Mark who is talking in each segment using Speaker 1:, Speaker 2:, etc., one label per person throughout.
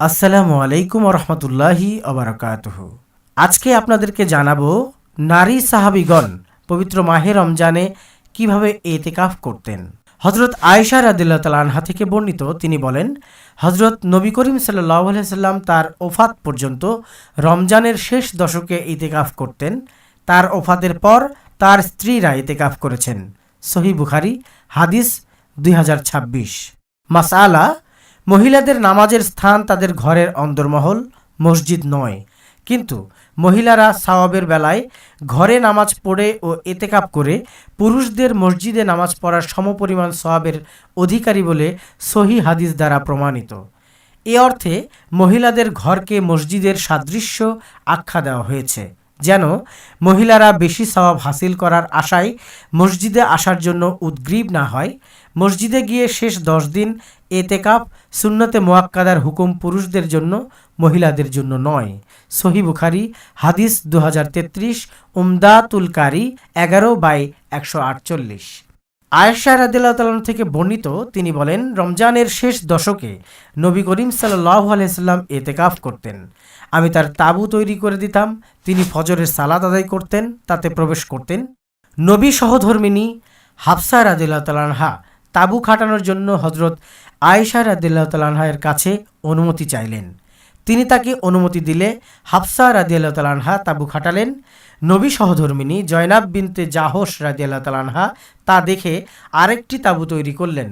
Speaker 1: আসসালামু আলাইকুম রহমতুল্লাহি অবরাকাতহ আজকে আপনাদেরকে জানাব নারী সাহাবিগণ পবিত্র মাহে রমজানে কীভাবে এতেকাফ করতেন। হজরত আয়েশা রাদিল্লাহ তাল আনহা থেকে বর্ণিত তিনি বলেন হজরত নবী করিম সাল্লাহ সাল্লাম তার ওফাত পর্যন্ত রমজানের শেষ দশকে ইতেকাফ করতেন। তার ওফাতের পর তার স্ত্রীরা ইতেকাফ করেছেন। সহি বুখারি, হাদিস দুই মাসআলা মহিলাদের নামাজের স্থান তাদের ঘরের অন্দরমহল মসজিদ নয়। কিন্তু মহিলারা সাওয়াবের বেলায় ঘরে নামাজ পড়ে ও এতেকাপ করে পুরুষদের মসজিদে নামাজ পড়ার সমপরিমাণ সওয়াবের অধিকারী বলে সহি হাদিস দ্বারা প্রমাণিত। এ অর্থে মহিলাদের ঘরকে মসজিদের সাদৃশ্য আখ্যা দেওয়া হয়েছে। যেন মহিলারা বেশি সওয়াব হাসিল করার আশায় মসজিদে আসার জন্য উদ্গ্রীব না হয়। মসজিদে গিয়ে শেষ দশ দিন এতে কাপ সুন্নতে মোয়াক্কাদার হুকুম পুরুষদের জন্য, মহিলাদের জন্য নয়। সহি বুখারি, হাদিস দু হাজার তেত্রিশ, উমদাতুল কারি, এগারো বাই একশো আটচল্লিশ। আয়েশা রাদিল্লাহ তালন থেকে বর্ণিত, তিনি বলেন, রমজানের শেষ দশকে নবী করিম সাল্লাহ আলাইসাল্লাম এতেকাফ করতেন। আমি তার তাবু তৈরি করে দিতাম, তিনি ফজরের সালাদ আদায় করতেন, তাতে প্রবেশ করতেন। নবী সহধর্মিনী হাফসা রাদিল্লাহ তালানহা তাবু খাটানোর জন্য হজরত আয়েশা রাদিল্লাহ তালানহায়ের কাছে অনুমতি চাইলেন। তিনি তাকে অনুমতি দিলে হাফসা রাদিয়াল্লাহ তালানহা তাবু খাটালেন। নবী সহধর্মিনী জয়নাব বিনতে জাহস রাদিয়াল্লাহ তালানহা তা দেখে আরেকটি তাবু তৈরি করলেন।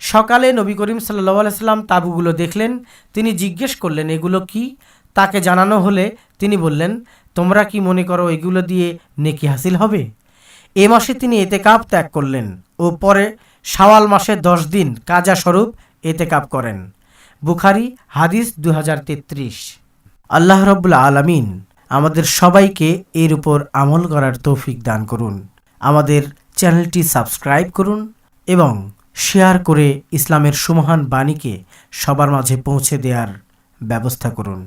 Speaker 1: সকালে নবী করিম সাল্লাহ আলাইসাল্লাম তাবুগুলো দেখলেন। তিনি জিজ্ঞেস করলেন, এগুলো কি? তাকে জানানো হলে তিনি বললেন, তোমরা কি মনে করো এগুলো দিয়ে নেকি হাসিল হবে? এ মাসে তিনি এতে কাপ ত্যাগ করলেন ও পরে শাওয়াল মাসে দশ দিন কাজা স্বরূপ এতে কাপ করেন। বুখারি, হাদিস দু হাজার তেত্রিশ। আল্লাহ রব্বুল আলমিন আমাদের সবাইকে এর উপর আমল করার তৌফিক দান করুন। আমাদের চ্যানেলটি সাবস্ক্রাইব করুন এবং শেয়ার করে ইসলামের সুমহান বাণীকে সবার মাঝে পৌঁছে দেওয়ার ব্যবস্থা করুন।